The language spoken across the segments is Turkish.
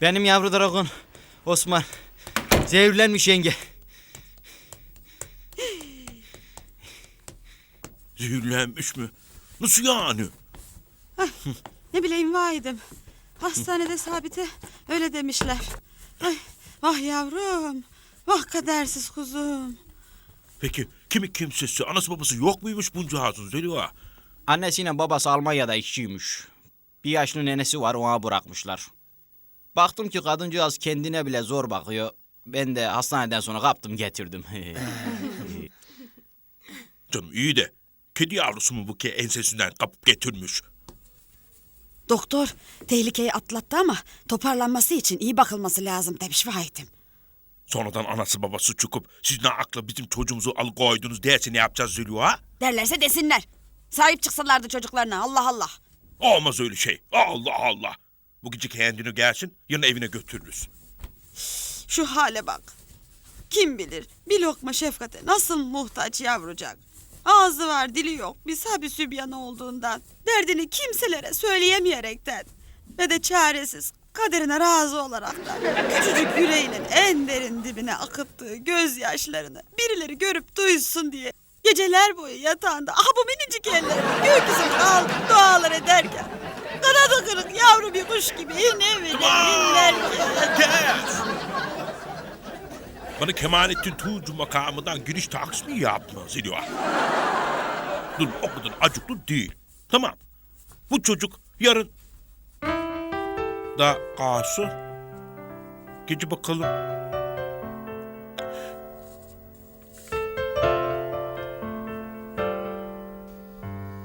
Benim yavru dragon Osman zehirlenmiş yenge. Zehirlenmiş mi? Nasıl yani? Ne bileyim vaydım. Hastanede sabite öyle demişler. Ay, vah yavrum. Vah kadersiz kuzum. Peki kimi kimsesi, anası babası yok muymuş bunca ağzın Zeliha? Annesiyle babası Almanya'da işçiymiş. Bir yaşlı nenesi var ona bırakmışlar. Baktım ki kadıncağız kendine bile zor bakıyor. Ben de hastaneden sonra kaptım getirdim. Canım iyi de kedi yavrusu mu bu ki ensesinden kapıp getirmiş? Doktor tehlikeyi atlattı ama toparlanması için iyi bakılması lazım demiş vaydım. Sonradan anası babası çıkıp siz ne akla bizim çocuğumuzu alıkoydunuz derse ne yapacağız Zeliha? Derlerse desinler. Sahip çıksınlardı çocuklarına Allah Allah. Olmaz öyle şey. Allah Allah. Bu gece kendini gelsin, yarın evine götürürüz. Şu hale bak. Kim bilir bir lokma şefkate nasıl muhtaç yavrucak. Ağzı var dili yok bir sabi sübyan olduğundan. Derdini kimselere söyleyemeyerekten. Ve de çaresiz kaderine razı olaraktan. Küçücük yüreğinin en derin dibine akıttığı gözyaşlarını birileri görüp duysun diye. Geceler boyu yatağında ah bu minicik ellerini gökyüzüne aldı kuş gibi inebilir inlerken. Kes! Bana Kemalettin Tuğcu makamından giriş taksis mi yapma Zeliha? Dur o kadar acıklı değil. Tamam. Bu çocuk yarın da kalsın. Gece bakalım.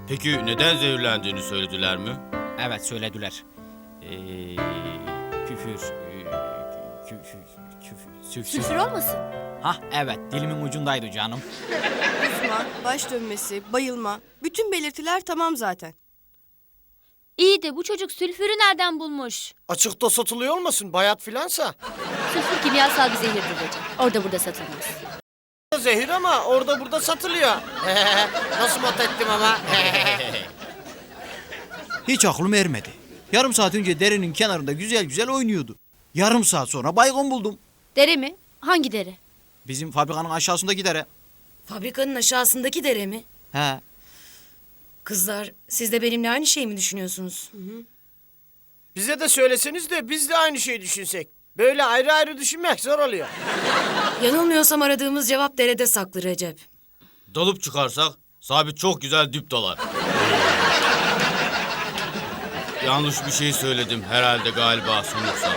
Peki neden zehirlendiğini söylediler mi? evet söylediler. Küfür, e, küfür, küfür. Sülfür olmasın? Hah evet dilimin ucundaydı canım. Kusma, baş dönmesi, bayılma. Bütün belirtiler tamam zaten. İyi de bu çocuk sülfürü nereden bulmuş? Açıkta satılıyor olmasın bayat filansa. Sülfür kimyasal bir zehirdir hocam. Orada burada satılmaz. Zehir ama orada burada satılıyor. Nasıl mat ettim ama. Hiç aklım ermedi. Yarım saat önce derinin kenarında güzel güzel oynuyordu. Yarım saat sonra baygın buldum. Dere mi? Hangi dere? Bizim fabrikanın aşağısındaki dere. Fabrikanın aşağısındaki dere mi? He. Kızlar siz de benimle aynı şeyi mi düşünüyorsunuz? Bize de söyleseniz de biz de aynı şeyi düşünsek. Böyle ayrı ayrı düşünmek zor oluyor. Yanılmıyorsam aradığımız cevap derede saklı Recep. Dalıp çıkarsak sabit çok güzel dip dalar. Yanlış bir şey söyledim herhalde galiba sanırsam.